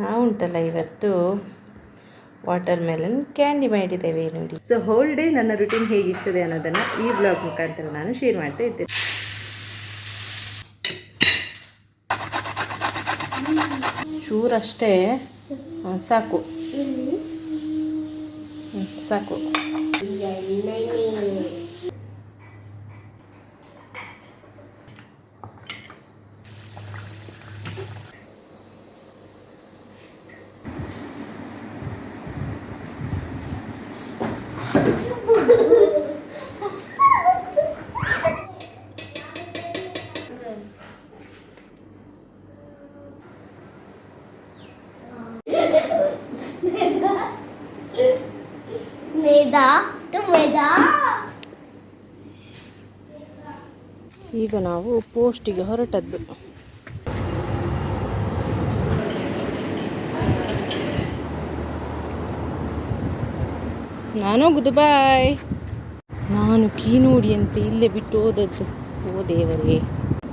ನಾವು ಉಂಟಲ್ಲ ಇವತ್ತು ವಾಟರ್ ಮೆಲನ್ ಕ್ಯಾಂಡಿ ಮಾಡಿದ್ದೇವೆ ನೋಡಿ. ಸೊ ಹೋಲ್ ಡೇ ನನ್ನ ರುಟೀನ್ ಹೇಗಿರ್ತದೆ ಅನ್ನೋದನ್ನು ಈ ಬ್ಲಾಗ್ ಮುಖಾಂತರ ನಾನು ಶೇರ್ ಮಾಡ್ತಾ ಇದ್ದೇನೆ ಚೂರಷ್ಟೇ ಅಷ್ಟೇ ಸಾಕು. ಸಾಕು. ಈಗ ನಾವು ಪೋಸ್ಟಿಗೆ ಹೊರಟದ್ದು. ನಾನು ಹೋಗುದು ಬಾಯ್ ನಾನು ಕೀ ನೋಡಿ ಅಂತ ಇಲ್ಲೇ ಬಿಟ್ಟು ಹೋದದ್ದು. ಓ ದೇವರೇ.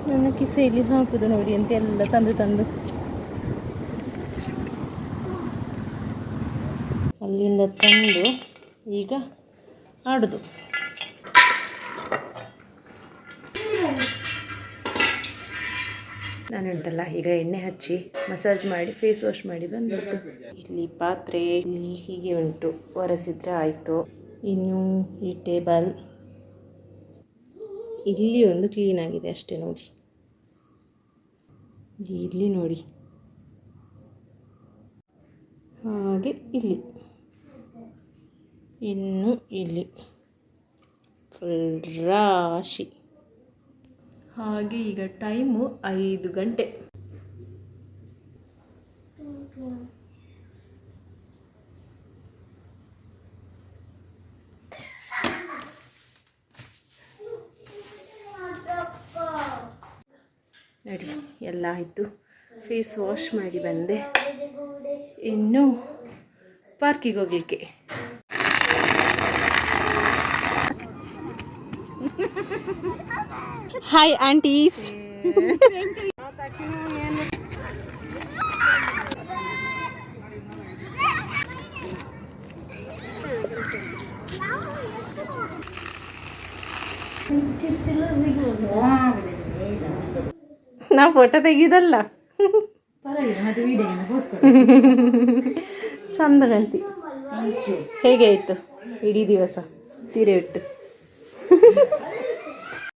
ನನ್ನ ಕಿಸೆಯಲ್ಲಿ ಹಾಕುದು ನೋಡಿ ಅಂತ ಎಲ್ಲ ತಂದು ತಂದು. ಅಲ್ಲಿಂದ ತಂದು ಈಗ ಆಡುದು. ನಾನುಂಟಲ್ಲ, ಈಗ ಎಣ್ಣೆ ಹಚ್ಚಿ ಮಸಾಜ್ ಮಾಡಿ ಫೇಸ್ ವಾಶ್ ಮಾಡಿ ಬಂದಿತ್ತು ಇಲ್ಲಿ ಪಾತ್ರೆ ಇಲ್ಲಿ ಹೀಗೆ ಉಂಟು, ಒರೆಸಿದ್ರೆ ಆಯಿತು. ಇನ್ನು ಈ ಟೇಬಲ್ ಇಲ್ಲಿ ಒಂದು ಕ್ಲೀನ್ ಆಗಿದೆ ಅಷ್ಟೇ ನೋಡಿ. ಇಲ್ಲಿ ನೋಡಿ. ಹಾಗೆ ಇಲ್ಲಿ. ಇನ್ನು ಇಲ್ಲಿ. ಫುಲ್ ರಾಶಿ. ಹಾಗೆ ಈಗ ಟೈಮು ಐದು ಗಂಟೆ. ನಡಿ, ಎಲ್ಲ ಆಯಿತು. ಫೇಸ್ ವಾಶ್ ಮಾಡಿ ಬಂದೆ. ಇನ್ನು ಪಾರ್ಕಿಗೆ ಹೋಗಲಿಕ್ಕೆ. ಹಾಯ್ ಆಂಟೀಸ್ ನಾ ಫೋಟೋ ತೆಗಿಯೋದಲ್ಲ. ಚಂದ ಕಾಣ್ತಿ. ಹೇಗೆ ಆಯಿತು? ಇಡೀ ದಿವಸ ಸೀರೆ ಉಟ್ಟು